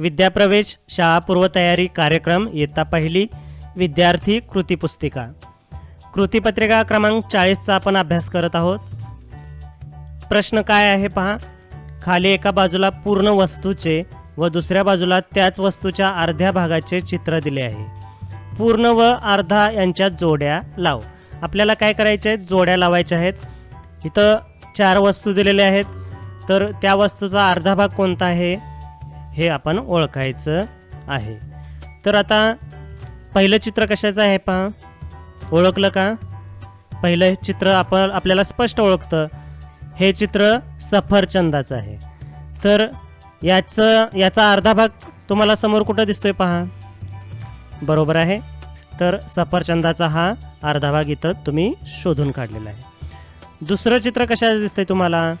विद्याप्रवेश शाळा पूर्वतयारी कार्यक्रम इयत्ता पहिली विद्यार्थी कृतीपुस्तिका कृतीपत्रिका क्रमांक चाळीसचा आपण अभ्यास करत आहोत. प्रश्न काय आहे पहा. खाली एका बाजूला पूर्ण वस्तूचे व दुसऱ्या बाजूला त्याच वस्तूच्या अर्ध्या भागाचे चित्र दिले आहे. पूर्ण व अर्धा यांच्या जोड्या लाव. आपल्याला काय करायचे? आहेत जोड्या लावायच्या आहेत. इथं चार वस्तू दिलेल्या आहेत. तर त्या वस्तूचा अर्धा भाग कोणता आहे? हे आपण ओळखायचं आहे. तर आता पहिलं चित्र कशाचं आहे पहा. ओळखलं का? पहिलं चित्र आपण आपल्याला स्पष्ट ओळखतं. हे चित्र सफरचंदाचं आहे. तर याचं याचा अर्धा भाग तुम्हाला समोर कुठं दिसतोय पहा. बरोबर आहे. तर सफरचंदाचा हा अर्धा भाग इथं तुम्ही शोधून काढलेला आहे. दुसरं चित्र कशाचं दिसतंय तुम्हाला?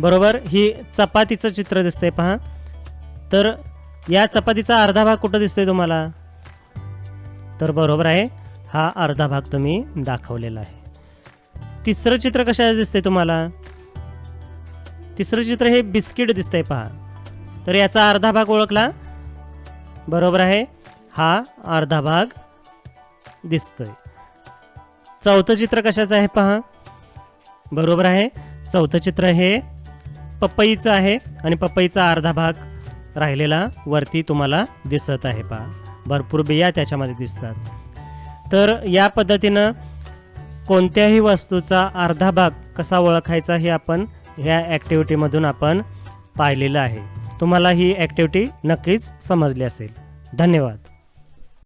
बरोबर? ही चपातीचं चित्र दिसतंय पहा. तर या चपातीचा अर्धा भाग कुठं दिसतोय तुम्हाला? तर बरोबर आहे. हा अर्धा भाग तुम्ही दाखवलेला आहे. तिसरं चित्र कशाचं दिसतंय तुम्हाला? तिसरं चित्र हे बिस्किट दिसतंय पहा. तर याचा अर्धा भाग ओळखला? बरोबर आहे. हा अर्धा भाग दिसतोय. चौथं चित्र कशाचं आहे पहा? बरोबर आहे. चौथं चित्र हे पपईचं आहे आणि पपईचा अर्धा भाग राहिलेला वरती तुम्हाला दिसत आहे पहा. भरपूर बिया त्याच्यामध्ये दिसतात. तर या पद्धतीनं कोणत्याही वस्तूचा अर्धा भाग कसा ओळखायचा हे आपण ह्या ॲक्टिव्हिटीमधून आपण पाहिलेलं आहे. तुम्हाला ही ॲक्टिव्हिटी नक्कीच समजली असेल. धन्यवाद.